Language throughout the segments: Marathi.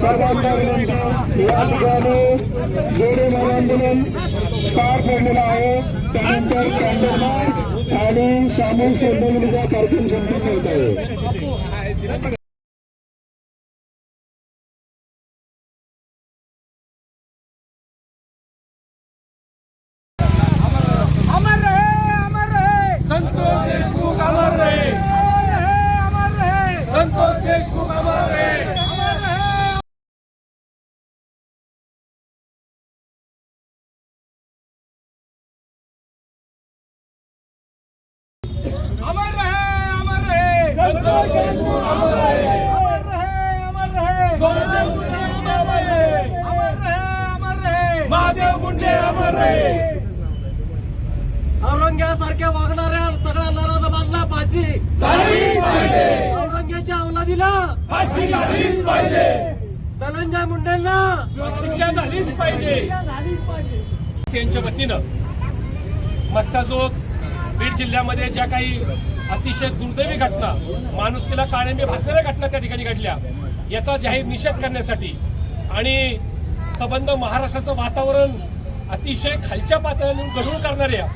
सर्वांना विनंती या ठिकाणी जोडे आंदोलन पार पडलेलं आहे त्यानंतर कॅन्डल आणि सामूहिक श्रद्धांजलीचा कार्यक्रम संपन्न होत आहे. औरंग्यासारख्या वागणाऱ्या सगळ्या नराधमांना फाशी. औरंग्याच्या अवलादीला फाशी झालीच पाहिजे. धनंजय मुंडेंना शिक्षा झालीच पाहिजे. यांच्या वतीनं मत्स्याजोग बीड जिल्ह्यामध्ये ज्या काही अतिशय दुर्दैवी घटना. माणुसकीला काळेंबी भासणाऱ्या घटना त्या ठिकाणी घडल्या. याचा जाहीर निषेध करण्यासाठी. आणि संबंध महाराष्ट्राचं वातावरण अतिशय खालच्या पातळीवर गढूळ करणाऱ्या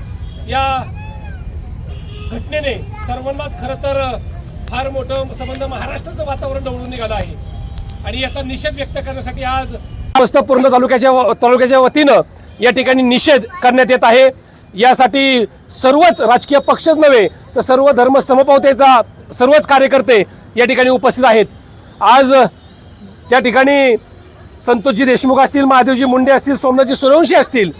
या घटनेने सर्वांनाच खरं तर फार मोठं संबंध महाराष्ट्राचं वातावरण डवळून निघालं आहे. आणि याचा निषेध व्यक्त करण्यासाठी आज मस्त पूर्ण तालुक्याच्या तालुक्याच्या वतीनं या ठिकाणी निषेध करण्यात येत आहे. यासाठी सर्वच राजकीय पक्षच नव्हे तर सर्व धर्म समपावतेचा सर्वच कार्यकर्ते या ठिकाणी उपस्थित आहेत. आज त्या ठिकाणी संतोषजी देशमुख असतील महादेवजी मुंडे असतील सोमनाथजी सूर्यवंशी असतील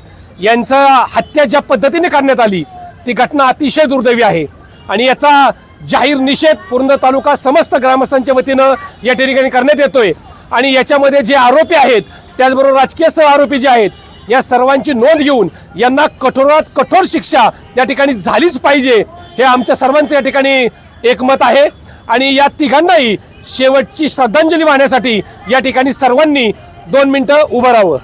यांचा हत्या ज्या पद्धतीने करण्यात आली ती घटना अतिशय दुर्दैवी आहे. आणि याचा जाहीर निषेध पूर्ण तालुका समस्त ग्रामस्थांच्या वतीनं या ठिकाणी करण्यात येतोय. आणि याच्यामध्ये जे आरोपी आहेत त्याचबरोबर राजकीय सह आरोपी जे आहेत या सर्वांची नोंद घेऊन यांना कठोरात कठोर शिक्षा या ठिकाणी झालीच पाहिजे हे आमच्या सर्वांचं या ठिकाणी एकमत आहे. आणि या तिघांनाही शेवटची श्रद्धांजली वाहण्यासाठी या ठिकाणी सर्वांनी दोन मिनिटं उभं राहावं.